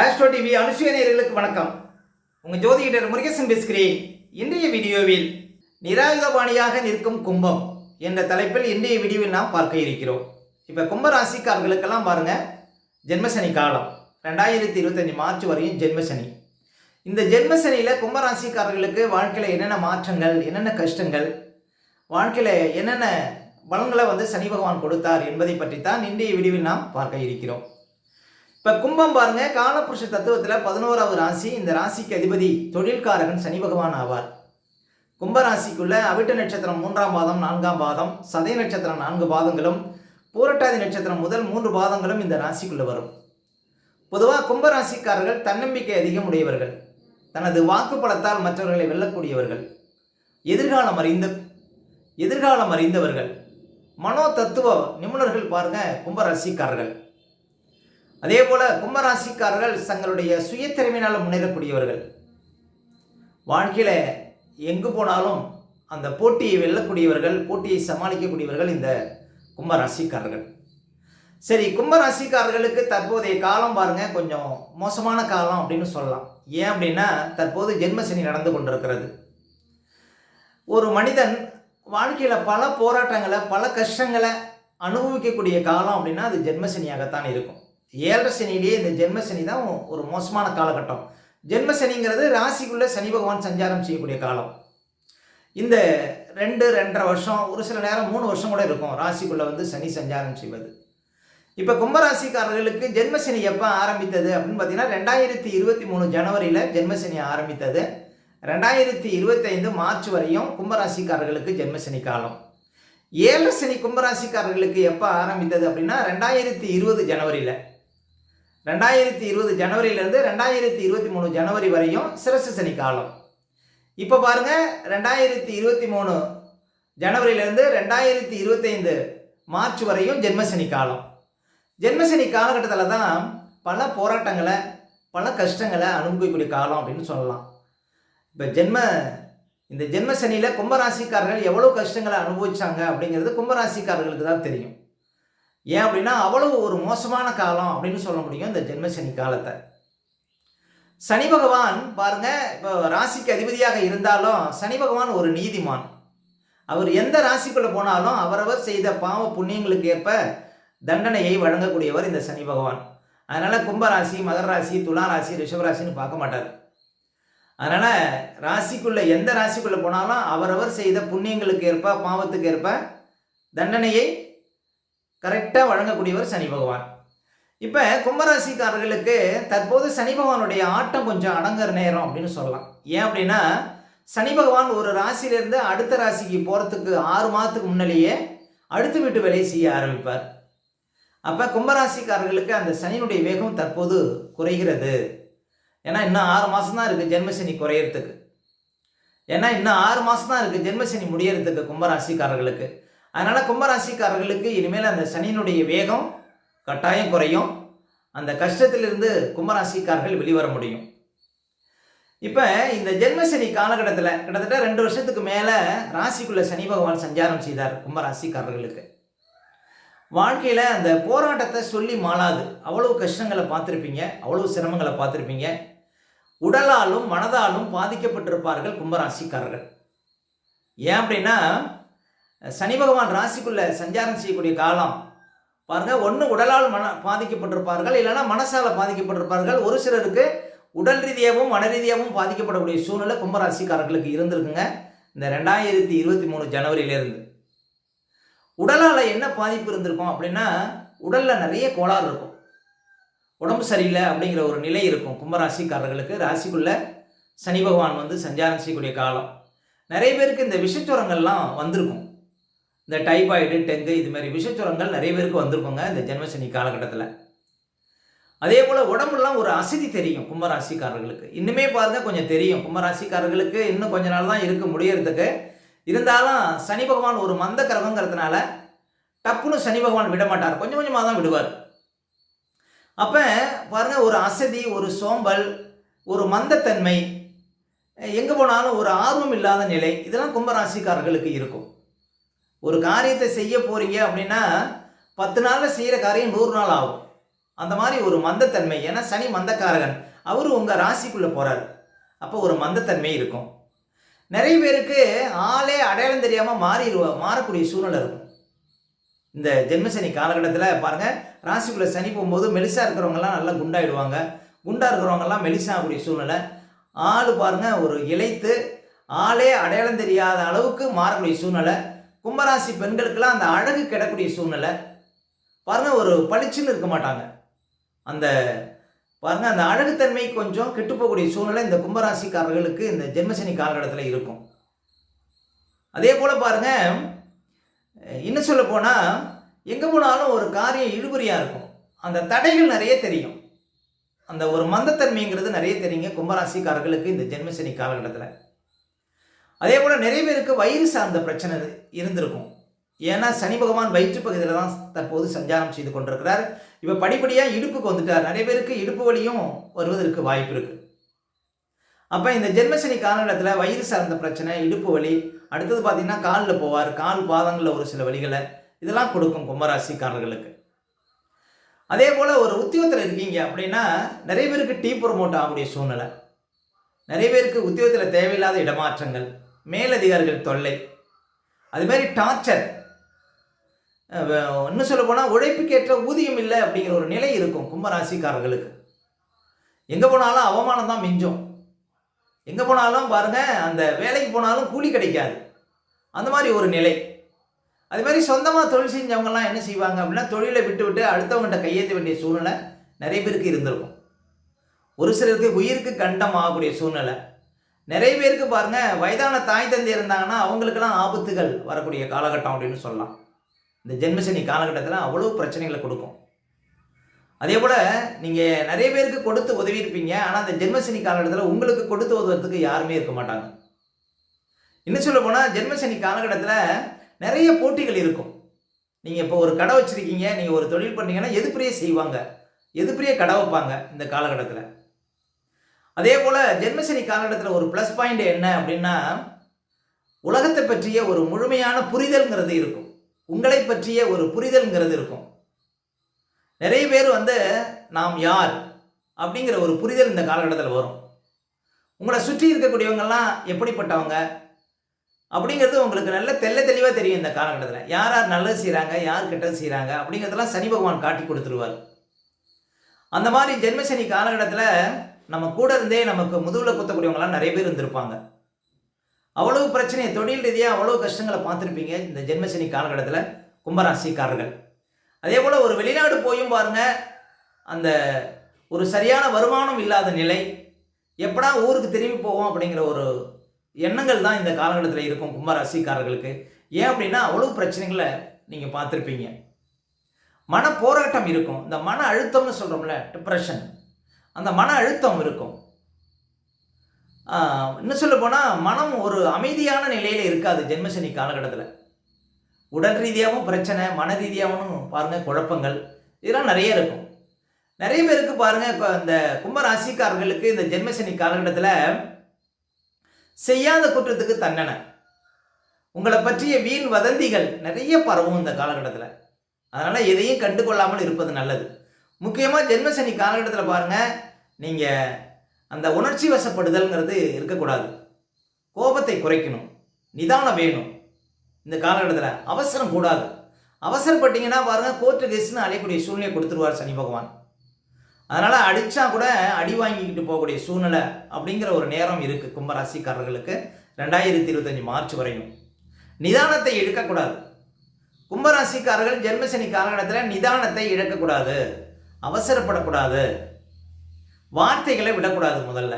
Astro TV அனுசுயநேயர்களுக்கு வணக்கம். உங்கள் ஜோதிடர் முருகேசன் பேசுகிறேன். இன்றைய வீடியோவில் நிராயுதபாணியாக நிற்கும் கும்பம் என்ற தலைப்பில் இன்றைய வீடியோவில் நாம் பார்க்க இருக்கிறோம். இப்போ கும்பராசிக்காரர்களுக்கெல்லாம் பாருங்கள் பாருங்க ஜென்மசனி காலம். ரெண்டாயிரத்தி இருபத்தஞ்சி மார்ச் வரையும் ஜென்மசனி. இந்த ஜென்மசனியில் கும்பராசிக்காரர்களுக்கு வாழ்க்கையில் என்னென்ன மாற்றங்கள் என்னென்ன கஷ்டங்கள் வாழ்க்கையில் என்னென்ன பலன்களை வந்து சனி பகவான் கொடுத்தார் என்பதை பற்றி தான் இன்றைய வீடியோவில் நாம் பார்க்க இருக்கிறோம். இப்போ கும்பம் பாருங்க காலபுருஷ தத்துவத்தில் பதினோராவது ராசி இந்த ராசிக்கு அதிபதி தொழில்காரகன் சனி பகவான் ஆவார். கும்ப ராசிக்குள்ள அவிட்ட நட்சத்திரம் மூன்றாம் பாதம் நான்காம் பாதம் சதய நட்சத்திரம் நான்கு பாதங்களும் பூரட்டாதி நட்சத்திரம் முதல் மூன்று பாதங்களும் இந்த ராசிக்குள்ள வரும். பொதுவாக கும்ப ராசிக்காரர்கள் தன்னம்பிக்கை அதிகம் உடையவர்கள். தனது வாக்கு பலத்தால் மற்றவர்களை வெல்லக்கூடியவர்கள். எதிர்காலம் அறிந்த எதிர்காலம் அறிந்தவர்கள். மனோ தத்துவ நிபுணர்கள் பாருங்க கும்பராசிக்காரர்கள் அதே போல கும்பராசிக்காரர்கள் தங்களுடைய சுயத்திறமையினால் முன்னேறக்கூடியவர்கள். வாழ்க்கையில் எங்கு போனாலும் அந்த போட்டியை வெல்லக்கூடியவர்கள் போட்டியை சமாளிக்கக்கூடியவர்கள் இந்த கும்பராசிக்காரர்கள். சரி கும்பராசிக்காரர்களுக்கு தற்போதைய காலம் பாருங்க கொஞ்சம் மோசமான காலம் அப்படின்னு சொல்லலாம். ஏன் அப்படின்னா தற்போது ஜென்மசனி நடந்து கொண்டிருக்கிறது. ஒரு மனிதன் வாழ்க்கையில் பல போராட்டங்களை பல கஷ்டங்களை அனுபவிக்கக்கூடிய காலம் அப்படின்னா அது ஜென்மசனியாகத்தான் இருக்கும். ஏழரை சனியிலேயே இந்த ஜென்மசனி தான் ஒரு மோசமான காலகட்டம். ஜென்மசனிங்கிறது ராசிக்குள்ளே சனி பகவான் சஞ்சாரம் செய்யக்கூடிய காலம். இந்த ரெண்டு ரெண்டரை வருஷம் ஒரு சில நேரம் மூணு வருஷம் கூட இருக்கும். ராசிக்குள்ளே வந்து சனி சஞ்சாரம் செய்வது. இப்போ கும்பராசிக்காரர்களுக்கு ஜென்மசனி எப்போ ஆரம்பித்தது அப்படின்னு பார்த்தீங்கன்னா ரெண்டாயிரத்தி இருபத்தி மூணு ஜனவரியில் ஜென்மசனி ஆரம்பித்தது. ரெண்டாயிரத்தி இருபத்தைந்து மார்ச் வரையும் கும்பராசிக்காரர்களுக்கு ஜென்மசனி காலம். ஏழு சனி கும்பராசிக்காரர்களுக்கு எப்போ ஆரம்பித்தது அப்படின்னா ரெண்டாயிரத்தி இருபது ஜனவரியில். ரெண்டாயிரத்தி இருபது ஜனவரியிலேருந்து ரெண்டாயிரத்தி இருபத்தி மூணு ஜனவரி வரையும் சிரசு சனி காலம். இப்போ பாருங்கள் ரெண்டாயிரத்தி இருபத்தி மூணு ஜனவரியிலேருந்து ரெண்டாயிரத்தி இருபத்தைந்து மார்ச் வரையும் ஜென்மசனி காலம். ஜென்மசனி காலகட்டத்தில் தான் பல போராட்டங்களை பல கஷ்டங்களை அனுபவிக்கக்கூடிய காலம் அப்படின்னு சொல்லலாம். இப்போ ஜென்ம இந்த ஜென்மசனியில் கும்பராசிக்காரர்கள் எவ்வளோ கஷ்டங்களை அனுபவிச்சாங்க அப்படிங்கிறது கும்பராசிக்காரர்களுக்கு தான் தெரியும். ஏன் அப்படின்னா அவ்வளவு ஒரு மோசமான காலம் அப்படின்னு சொல்ல முடியும் இந்த ஜென்மசனி காலத்தை. சனி பகவான் பாருங்க இப்போ ராசிக்கு அதிபதியாக இருந்தாலும் சனி பகவான் ஒரு நீதிமான். அவர் எந்த ராசிக்குள்ளே போனாலும் அவரவர் செய்த பாவ புண்ணியங்களுக்கு ஏற்ப தண்டனையை வழங்கக்கூடியவர் இந்த சனி பகவான். அதனால் கும்பராசி மகர ராசி துலா ராசி ரிஷபராசின்னு பார்க்க மாட்டார். அதனால் ராசிக்குள்ளே எந்த ராசிக்குள்ளே போனாலும் அவரவர் செய்த புண்ணியங்களுக்கு ஏற்ப பாவத்துக்கு ஏற்ப தண்டனையை கரெக்டாக வழங்கக்கூடியவர் சனி பகவான். இப்போ கும்பராசிக்காரர்களுக்கு தற்போது சனி பகவானுடைய ஆட்டம் கொஞ்சம் அடங்குற நேரம் அப்படின்னு சொல்லலாம். ஏன் அப்படின்னா சனி பகவான் ஒரு ராசியிலேருந்து அடுத்த ராசிக்கு போகிறதுக்கு ஆறு மாதத்துக்கு முன்னாலேயே அடுத்து வீட்டு வேலையை செய்ய ஆரம்பிப்பார். அப்போ கும்பராசிக்காரர்களுக்கு அந்த சனியினுடைய வேகம் தற்போது குறைகிறது. ஏன்னா இன்னும் ஆறு மாதம் தான் இருக்குது ஜென்மசனி குறையிறதுக்கு. ஏன்னா இன்னும் ஆறு மாதம் தான் இருக்குது ஜென்மசனி முடியறதுக்கு கும்பராசிக்காரர்களுக்கு. அதனால் கும்பராசிக்காரர்களுக்கு இனிமேல் அந்த சனியினுடைய வேகம் கட்டாயம் குறையும். அந்த கஷ்டத்திலிருந்து கும்பராசிக்காரர்கள் வெளிவர முடியும். இப்போ இந்த ஜென்மசனி காலகட்டத்தில் கிட்டத்தட்ட ரெண்டு வருஷத்துக்கு மேலே ராசிக்குள்ள சனி பகவான் சஞ்சாரம் செய்தார் கும்பராசிக்காரர்களுக்கு. வாழ்க்கையில் அந்த போராட்டத்தை சொல்லி மாளாது. அவ்வளவு கஷ்டங்களை பார்த்துருப்பீங்க அவ்வளவு சிரமங்களை பார்த்துருப்பீங்க. உடலாலும் மனதாலும் பாதிக்கப்பட்டிருப்பார்கள் கும்பராசிக்காரர்கள். ஏன் அப்படின்னா சனி பகவான் ராசிக்குள்ள சஞ்சாரம் செய்யக்கூடிய காலம். பாருங்க ஒன்று உடலால் மன பாதிக்கப்பட்டிருப்பார்கள் இல்லைன்னா மனசால் பாதிக்கப்பட்டிருப்பார்கள். ஒரு சிலருக்கு உடல் ரீதியாகவும் மன ரீதியாகவும் பாதிக்கப்படக்கூடிய சூழ்நிலை கும்பராசிக்காரர்களுக்கு இருந்திருக்குங்க. இந்த ரெண்டாயிரத்தி இருபத்தி மூணு ஜனவரியிலேருந்து. உடலால் என்ன பாதிப்பு இருந்திருக்கும் அப்படின்னா உடலில் நிறைய கோளாறு இருக்கும். உடம்பு சரியில்லை அப்படிங்கிற ஒரு நிலை இருக்கும் கும்பராசிக்காரர்களுக்கு. ராசிக்குள்ள சனி பகவான் வந்து சஞ்சாரம் செய்யக்கூடிய காலம். நிறைய பேருக்கு இந்த விஷச்சுரங்கள்லாம் வந்திருக்கும். இந்த டைபாய்டு டெங்கு இது மாதிரி விஷச்சுரங்கள் நிறைய பேருக்கு வந்திருக்குங்க இந்த ஜென்மசனி காலகட்டத்தில். அதே போல் உடம்புலாம் ஒரு அசதி தெரியும் கும்பராசிக்காரர்களுக்கு. இன்னுமே பாருங்கள் கொஞ்சம் தெரியும். கும்பராசிக்காரர்களுக்கு இன்னும் கொஞ்ச நாள் தான் இருக்க முடியறதுக்கு. இருந்தாலும் சனி பகவான் ஒரு மந்த கிரகங்கிறதுனால டப்புன்னு சனி பகவான் விட மாட்டார். கொஞ்சம் கொஞ்சமாக தான் விடுவார். அப்போ பாருங்கள் ஒரு அசதி ஒரு சோம்பல் ஒரு மந்தத்தன்மை எங்கே போனாலும் ஒரு ஆர்வம் இல்லாத நிலை இதெல்லாம் கும்பராசிக்காரர்களுக்கு இருக்கும். ஒரு காரியத்தை செய்ய போகிறீங்க அப்படின்னா பத்து நாளில் செய்கிற காரியம் நூறு நாள் ஆகும். அந்த மாதிரி ஒரு மந்தத்தன்மை. ஏன்னா சனி மந்தக்காரகன். அவர் உங்கள் ராசிக்குள்ளே போகிறார் அப்போ ஒரு மந்தத்தன்மை இருக்கும். நிறைய பேருக்கு ஆளே அடையாளம் தெரியாமல் மாறிடுவா மாறக்கூடிய சூழ்நிலை இருக்கும். இந்த ஜென்மசனி காலகட்டத்தில் பாருங்கள் ராசிக்குள்ளே சனி போகும்போது மெலிசாக இருக்கிறவங்கலாம் நல்லா குண்டாயிடுவாங்க. குண்டாக இருக்கிறவங்கலாம் மெலிசாகக்கூடிய சூழ்நிலை. ஆள் பாருங்கள் ஒரு இழைத்து ஆளே அடையாளம் தெரியாத அளவுக்கு மாறக்கூடிய சூழ்நிலை. கும்பராசி பெண்களுக்கெல்லாம் அந்த அழகு கிடக்கூடிய சூழ்நிலை. பாருங்க ஒரு பளிச்சுன்னு இருக்க மாட்டாங்க. அந்த பாருங்க அந்த அழகுத்தன்மை கொஞ்சம் கெட்டுப்போகக்கூடிய சூழ்நிலை இந்த கும்பராசிக்காரர்களுக்கு இந்த ஜென்மசனி காலகட்டத்தில் இருக்கும். அதே போல் பாருங்க இன்னும் சொல்ல போனால் எங்கே போனாலும் ஒரு காரியம் இழுபறியாக இருக்கும். அந்த தடைகள் நிறைய தெரியும். அந்த ஒரு மந்தத்தன்மைங்கிறது நிறைய தெரியுங்க கும்பராசிக்காரர்களுக்கு இந்த ஜென்மசனி காலகட்டத்தில். அதே போல் நிறைய பேருக்கு வயிறு சார்ந்த பிரச்சனை இருந்திருக்கும். ஏன்னா சனி பகவான் வயிற்று பகுதியில் தான் தற்போது சஞ்சாரம் செய்து கொண்டிருக்கிறார். இப்போ படிப்படியாக இடுப்புக்கு வந்துட்டார். நிறைய பேருக்கு இடுப்பு வலியும் வருவதற்கு வாய்ப்பு இருக்குது அப்போ இந்த ஜென்மசனி காலகட்டத்தில் வயிறு சார்ந்த பிரச்சனை இடுப்பு வலி அடுத்தது பார்த்தீங்கன்னா காலில் போவார். கால் பாதங்களில் ஒரு சில வழிகளை இதெல்லாம் கொடுக்கும் கும்பராசிக்காரர்களுக்கு. அதே போல் ஒரு உத்தியோகத்தில் இருக்கீங்க அப்படின்னா நிறைய பேருக்கு டீ ப்ரொமோட் ஆகக்கூடிய சூழ்நிலை. நிறைய பேருக்கு உத்தியோகத்தில் தேவையில்லாத இடமாற்றங்கள். மேலதிகாரிகள் தொல்லை. அது மாதிரி டார்ச்சர் இன்னும் சொல்ல போனால் உழைப்புக்கேற்ற ஊதியம் இல்லை அப்படிங்கிற ஒரு நிலை இருக்கும் கும்பராசிக்காரர்களுக்கு. எங்கே போனாலும் அவமானம் தான் மிஞ்சும். எங்கே போனாலும் பாருங்கள் அந்த வேலைக்கு போனாலும் கூலி கிடைக்காது. அந்த மாதிரி ஒரு நிலை. அது மாதிரி சொந்தமாக தொழில் செஞ்சவங்கலாம் என்ன செய்வாங்க அப்படின்னா தொழிலை விட்டு விட்டு அடுத்தவங்கள்ட்ட கையேற்ற வேண்டிய சூழ்நிலை நிறைய பேருக்கு இருந்திருக்கும். ஒரு சிலருக்கு உயிருக்கு கண்டம் ஆகக்கூடிய சூழ்நிலை. நிறைய பேருக்கு பாருங்க வயதான தாய் தந்தை இருந்தாங்கன்னா அவங்களுக்கெல்லாம் ஆபத்துகள் வரக்கூடிய காலகட்டம் அப்படின்னு சொல்லலாம். இந்த ஜென்மசனி காலகட்டத்தில் அவ்வளோ பிரச்சனைகளை கொடுக்கும். அதே போல் நீங்கள் நிறைய பேருக்கு கொடுத்து உதவி இருப்பீங்க ஆனால் அந்த ஜென்மசனி காலகட்டத்தில் உங்களுக்கு கொடுத்து உதவுறதுக்கு யாருமே இருக்க மாட்டாங்க. இன்னும் சொல்ல போனால் ஜென்மசனி காலகட்டத்தில் நிறைய போட்டிகள் இருக்கும். நீங்கள் இப்போ ஒரு கடை வச்சுருக்கீங்க நீங்கள் ஒரு தொழில் பண்ணீங்கன்னா எதுப்படியே செய்வாங்க? எதுப்படியே கடை வைப்பாங்க இந்த காலகட்டத்தில்? அதே போல் ஜென்மசனி காலகட்டத்தில் ஒரு ப்ளஸ் பாயிண்ட் என்ன அப்படின்னா உலகத்தை பற்றிய ஒரு முழுமையான புரிதல்ங்கிறது இருக்கும். உங்களை பற்றிய ஒரு புரிதல்ங்கிறது இருக்கும். நிறைய பேர் வந்து நாம் யார்? அப்படிங்கிற ஒரு புரிதல் இந்த காலகட்டத்தில் வரும். உங்களை சுற்றி இருக்கக்கூடியவங்கெல்லாம் எப்படிப்பட்டவங்க? அப்படிங்கிறது உங்களுக்கு நல்ல தெல்ல தெளிவாக தெரியும் இந்த காலகட்டத்தில். யார் யார் நல்லது செய்கிறாங்க யார் கெட்டது செய்கிறாங்க அப்படிங்கிறதெல்லாம் சனி பகவான் காட்டி கொடுத்துருவார். அந்த மாதிரி ஜென்மசனி காலகட்டத்தில் நம்ம கூட இருந்தே நமக்கு முதுகில் குத்தக்கூடியவங்களாம் நிறைய பேர் இருந்திருப்பாங்க. அவ்வளவு பிரச்சனையை தொழில் ரீதியாக அவ்வளோ கஷ்டங்களை பார்த்துருப்பீங்க இந்த ஜென்மசனி காலகட்டத்தில் கும்பராசிக்காரர்கள். அதே போல் ஒரு வெளிநாடு போயும் பாருங்க அந்த ஒரு சரியான வருமானம் இல்லாத நிலை எப்படா ஊருக்கு திரும்பி போவோம் அப்படிங்கிற ஒரு எண்ணங்கள் தான் இந்த காலகட்டத்தில் இருக்கும் கும்பராசிக்காரர்களுக்கு. ஏன் அப்படின்னா அவ்வளோ பிரச்சனைகளை நீங்கள் பார்த்துருப்பீங்க. மன போராட்டம் இருக்கும். இந்த மன அழுத்தம்னு சொல்கிறோம்ல டிப்ரெஷன் அந்த மன அழுத்தம் இருக்கும். இன்னும் சொல்ல போனால் மனம் ஒரு அமைதியான நிலையில் இருக்காது ஜென்மசனி காலகட்டத்தில். உடல் ரீதியாகவும் பிரச்சனை மன ரீதியாகவும் பாருங்கள் குழப்பங்கள் இதெல்லாம் நிறைய இருக்கும். நிறைய பேருக்கு பாருங்கள் இப்போ இந்த கும்பராசிக்காரர்களுக்கு இந்த ஜென்மசனி காலகட்டத்தில் செய்யாத குற்றத்துக்கு தண்டனை. உங்களை பற்றிய வீண் வதந்திகள் நிறைய பரவும் இந்த காலகட்டத்தில். அதனால் எதையும் கண்டு கொள்ளாமல் இருப்பது நல்லது. முக்கியமாக ஜென்மசனி காலகட்டத்தில் பாருங்கள் நீங்கள் அந்த உணர்ச்சி வசப்படுதல்ங்கிறது இருக்கக்கூடாது. கோபத்தை குறைக்கணும். நிதானம் வேணும். இந்த காலகட்டத்தில் அவசரம் கூடாது. அவசரப்பட்டீங்கன்னா பாருங்கள் கோர்ட்டு கேஸ்னு அழையக்கூடிய சூழ்நிலை கொடுத்துருவார் சனி பகவான். அதனால் அடித்தா கூட அடி வாங்கிக்கிட்டு போகக்கூடிய சூழ்நிலை அப்படிங்கிற ஒரு நேரம் இருக்குது கும்பராசிக்காரர்களுக்கு ரெண்டாயிரத்தி இருபத்தஞ்சி மார்ச் வரையும். நிதானத்தை இழக்கக்கூடாது. கும்பராசிக்காரர்கள் ஜென்மசனி காலகட்டத்தில் நிதானத்தை இழக்கக்கூடாது. அவசரப்படக்கூடாது. வார்த்தைகளை விடக்கூடாது முதல்ல.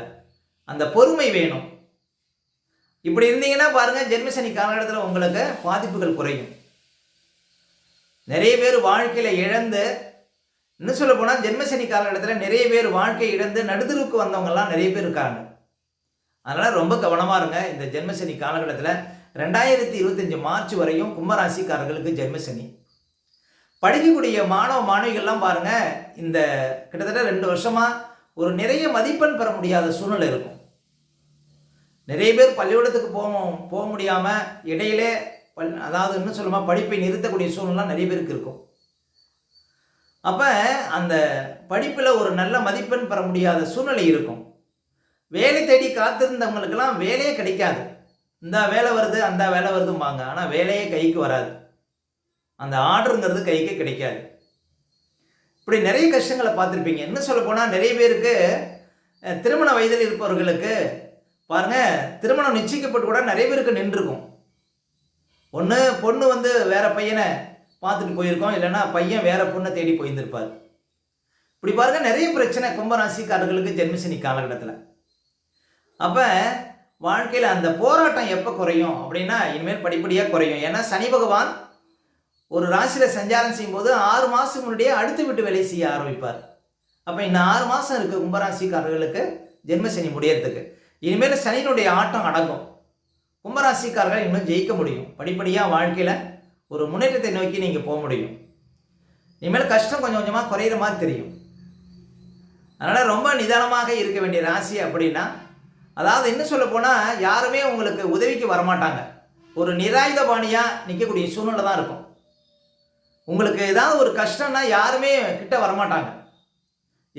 அந்த பொறுமை வேணும். இப்படி இருந்தீங்கன்னா பாருங்கள் ஜென்மசனி காலகட்டத்தில் உங்களுக்கு பாதிப்புகள் குறையும். நிறைய பேர் வாழ்க்கையில் இழந்து இன்னும் சொல்ல போனால் ஜென்மசனி காலகட்டத்தில் நிறைய பேர் வாழ்க்கை இழந்து நடுதருக்கு வந்தவங்கெல்லாம் நிறைய பேர் இருக்காங்க. அதனால் ரொம்ப கவனமாக இருங்க இந்த ஜென்மசனி காலகட்டத்தில் ரெண்டாயிரத்தி இருபத்தஞ்சி மார்ச் வரையும் கும்பராசிக்காரர்களுக்கு ஜென்மசனி படிக்கக்கூடிய மாணவ மாணவிகள்லாம் பாருங்கள் இந்த கிட்டத்தட்ட ரெண்டு வருஷமாக ஒரு நிறைய மதிப்பெண் பெற முடியாத சூழ்நிலை இருக்கும். நிறைய பேர் பள்ளிக்கூடத்துக்கு போக போக முடியாமல் இடையிலே பல் அதாவது இன்னும் சொல்லுமா படிப்பை நிறுத்தக்கூடிய சூழ்நிலை நிறைய பேருக்கு இருக்கும். அப்போ அந்த படிப்பில் ஒரு நல்ல மதிப்பெண் பெற முடியாத சூழ்நிலை இருக்கும். வேலை தேடி காத்திருந்தவங்களுக்கெல்லாம் வேலையே கிடைக்காது. இந்த வேலை வருது அந்த வேலை வருதும்பாங்க. ஆனால் வேலையே கைக்கு வராது. அந்த ஆர்டருங்கிறது கைக்கு கிடைக்காது. இப்படி நிறைய கஷ்டங்களை பார்த்துருப்பீங்க. என்ன சொல்ல போனால் நிறைய பேருக்கு திருமண வயதில் இருப்பவர்களுக்கு பாருங்க திருமணம் நிச்சயிக்கப்பட்டு கூட நிறைய பேருக்கு நின்றுருக்கும். ஒன்று பொண்ணு வந்து வேற பையனை பார்த்துட்டு போயிருக்கோம். இல்லைன்னா பையன் வேற பொண்ணை தேடி போயிருந்திருப்பார். இப்படி பாருங்க நிறைய பிரச்சனை கும்பராசிக்காரர்களுக்கு ஜென்மசனி காலகட்டத்தில். அப்போ வாழ்க்கையில் அந்த போராட்டம் எப்போ குறையும் அப்படின்னா இனிமேல் படிப்படியாக குறையும். ஏன்னா சனி பகவான் ஒரு ராசியில் சஞ்சாரம் செய்யும்போது ஆறு மாதம் முன்னாடியே அடுத்து விட்டு வேலை செய்ய ஆரம்பிப்பார். அப்போ இன்னும் ஆறு மாதம் இருக்குது கும்பராசிக்காரர்களுக்கு ஜென்மசனி முடியறதுக்கு. இனிமேல் சனியினுடைய ஆட்டம் அடங்கும். கும்பராசிக்காரர்கள் இன்னும் ஜெயிக்க முடியும். படிப்படியாக வாழ்க்கையில் ஒரு முன்னேற்றத்தை நோக்கி நீங்கள் போக முடியும். இனிமேல் கஷ்டம் கொஞ்சம் கொஞ்சமாக குறையிற மாதிரி தெரியும். அதனால் ரொம்ப நிதானமாக இருக்க வேண்டிய ராசி அப்படின்னா அதாவது என்ன சொல்ல போனால் யாருமே உங்களுக்கு உதவிக்கு வரமாட்டாங்க. ஒரு நிராயுதபாணியாக நிற்கக்கூடிய சூழ்நிலை தான் இருக்கும். உங்களுக்கு ஏதாவது ஒரு கஷ்டம்னா யாருமே கிட்ட வரமாட்டாங்க.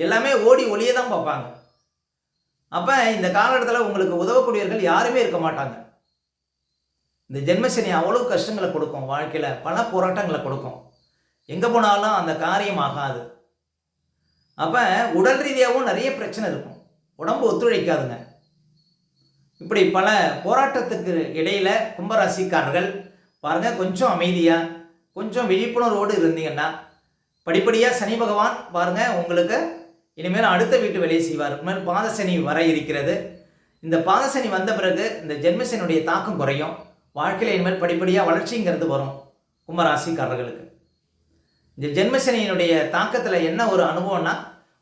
எல்லாமே ஓடி ஒளியே தான் பார்ப்பாங்க. அப்போ இந்த காலகட்டத்தில் உங்களுக்கு உதவக்கூடியவர்கள் யாருமே இருக்க மாட்டாங்க. இந்த ஜென்மசனி அவ்வளோ கஷ்டங்களை கொடுக்கும். வாழ்க்கையில் பல போராட்டங்களை கொடுக்கும். எங்கே போனாலும் அந்த காரியம் ஆகாது. அப்போ உடல் ரீதியாகவும் நிறைய பிரச்சனை இருக்கும். உடம்பு ஒத்துழைக்காதுங்க. இப்படி பல போராட்டத்துக்கு இடையில கும்பராசிக்காரர்கள் பாருங்கள் கொஞ்சம் அமைதியாக கொஞ்சம் விழிப்புணர்வோடு இருந்தீங்கன்னா படிப்படியாக சனி பகவான் பாருங்க உங்களுக்கு இனிமேல் அடுத்த வீட்டு வேலையை செய்வார். இனிமேல் பாதசனி வர இருக்கிறது. இந்த பாதசனி வந்த பிறகு இந்த ஜென்மசனியுடைய தாக்கம் குறையும். வாழ்க்கையில் இனிமேல் படிப்படியாக வளர்ச்சிங்கிறது வரும் கும்பராசிக்காரர்களுக்கு. இந்த ஜென்மசனியினுடைய தாக்கத்தில் என்ன ஒரு அனுபவம்னா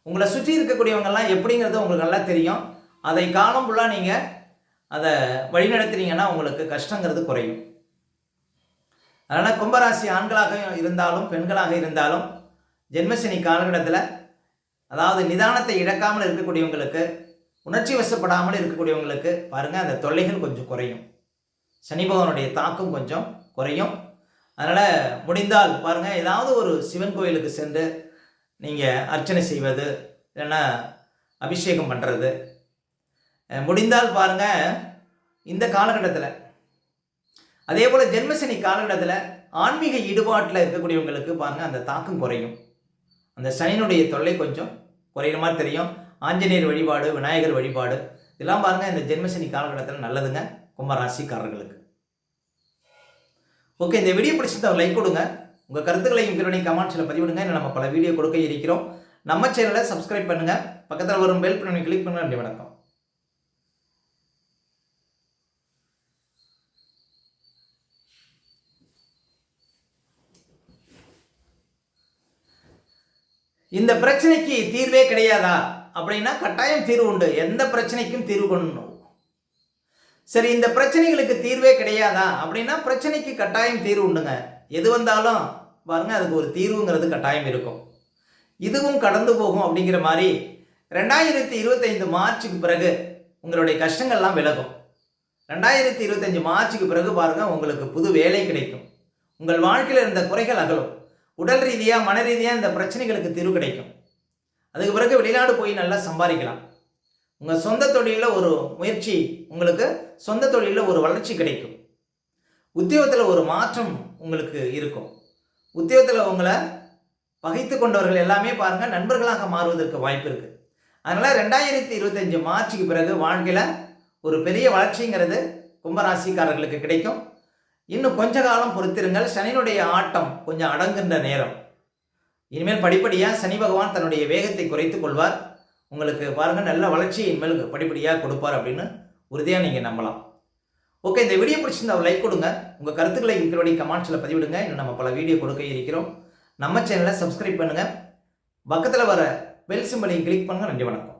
உங்களை சுற்றி இருக்கக்கூடியவங்கெல்லாம் எப்படிங்கிறது உங்களுக்கு நல்லா தெரியும். அதை காலம் ஃபுல்லாக நீங்கள் அதை வழிநடத்துனீங்கன்னா உங்களுக்கு கஷ்டங்கிறது குறையும். அதனால் கும்பராசி ஆண்களாக இருந்தாலும் பெண்களாக இருந்தாலும் ஜென்மசனி காலகட்டத்தில் அதாவது நிதானத்தை இழக்காமல் இருக்கக்கூடியவங்களுக்கு உணர்ச்சி வசப்படாமல் இருக்கக்கூடியவங்களுக்கு பாருங்கள் அந்த தொல்லைகள் கொஞ்சம் குறையும். சனி பகவானுடைய தாக்கம் கொஞ்சம் குறையும். அதனால் முடிந்தால் பாருங்கள் ஏதாவது ஒரு சிவன் கோயிலுக்கு சென்று நீங்கள் அர்ச்சனை செய்வது இல்லைன்னா அபிஷேகம் பண்ணுறது முடிந்தால் பாருங்கள் இந்த காலகட்டத்தில் அதே போல் ஜென்மசனி காலகட்டத்தில் ஆன்மீக ஈடுபாட்டில் இருக்கக்கூடியவங்களுக்கு பாருங்கள் அந்த தாக்கம் குறையும். அந்த சனியினுடைய தொல்லை கொஞ்சம் குறையிற மாதிரி தெரியும். ஆஞ்சநேயர் வழிபாடு விநாயகர் வழிபாடு இதெல்லாம் பாருங்கள் இந்த ஜென்மசனி காலகட்டத்தில் நல்லதுங்க கும்பராசிக்காரர்களுக்கு. ஓகே இந்த வீடியோ பிடிச்சிருந்தா லைக் கொடுங்க. உங்கள் கருத்துக்களையும் பிறனை கமெண்ட்ஸில் பதிவிடுங்க. இன்னும் நம்ம பல வீடியோ கொடுக்க இருக்கிறோம். நம்ம சேனலை சப்ஸ்கிரைப் பண்ணுங்கள் பக்கத்தில் வரும் பெல் பண்ணி கிளிக் பண்ணுங்கள் நன்றி வணக்கம். இந்த பிரச்சனைக்கு தீர்வே கிடையாதா? அப்படின்னா கட்டாயம் தீர்வு உண்டு. எந்த பிரச்சனைக்கும் தீர்வு கொள்ளணும். சரி இந்த பிரச்சனைகளுக்கு தீர்வே கிடையாதா? அப்படின்னா பிரச்சனைக்கு கட்டாயம் தீர்வு உண்டுங்க. எது வந்தாலும் பாருங்க அதுக்கு ஒரு தீர்வுங்கிறது கட்டாயம் இருக்கும். இதுவும் கடந்து போகும் அப்படிங்கிற மாதிரி ரெண்டாயிரத்தி இருபத்தைந்து மார்ச்சுக்கு பிறகு உங்களுடைய கஷ்டங்கள்லாம் விலகும். ரெண்டாயிரத்தி இருபத்தஞ்சு மார்ச்சுக்கு பிறகு பாருங்க உங்களுக்கு புது வேலை கிடைக்கும். உங்கள் வாழ்க்கையில் இருந்த குறைகள் அகலும். உடல் ரீதியாக மன ரீதியாக இந்த பிரச்சனைகளுக்கு தீர்வு கிடைக்கும். அதுக்கு பிறகு வெளிநாடு போய் நல்லா சம்பாதிக்கலாம். உங்கள் சொந்த தொழிலில் ஒரு முயற்சி உங்களுக்கு சொந்த தொழிலில் ஒரு வளர்ச்சி கிடைக்கும். உத்தியோகத்தில் ஒரு மாற்றம் உங்களுக்கு இருக்கும். உத்தியோகத்தில் உங்களை பகைத்து கொண்டவர்கள் எல்லாமே பாருங்கள் நண்பர்களாக மாறுவதற்கு வாய்ப்பு இருக்குது அதனால் ரெண்டாயிரத்தி இருபத்தஞ்சு மார்ச்சுக்கு பிறகு வாழ்க்கையில் ஒரு பெரிய வளர்ச்சிங்கிறது கும்பராசிக்காரர்களுக்கு கிடைக்கும். இன்னும் கொஞ்ச காலம் பொறுத்திருங்கள். சனியினுடைய ஆட்டம் கொஞ்சம் அடங்குகின்ற நேரம். இனிமேல் படிப்படியாக சனி பகவான் தன்னுடைய வேகத்தை குறைத்து கொள்வார். உங்களுக்கு பாருங்கள் நல்ல வளர்ச்சியை இனிமேல் படிப்படியாக கொடுப்பார் அப்படின்னு உறுதியாக நீங்கள் நம்பலாம். ஓகே இந்த வீடியோ பிடிச்சிருந்தா லைக் கொடுங்க. உங்கள் கருத்துக்களை இருக்கிறபடி கமெண்ட்ஸில் பதிவிடுங்க. இன்னும் நம்ம பல வீடியோ கொடுக்க இருக்கிறோம். நம்ம சேனலை சப்ஸ்கிரைப் பண்ணுங்கள் பக்கத்தில் வர பெல் சிம்பளையும் கிளிக் பண்ணுங்கள் நன்றி வணக்கம்.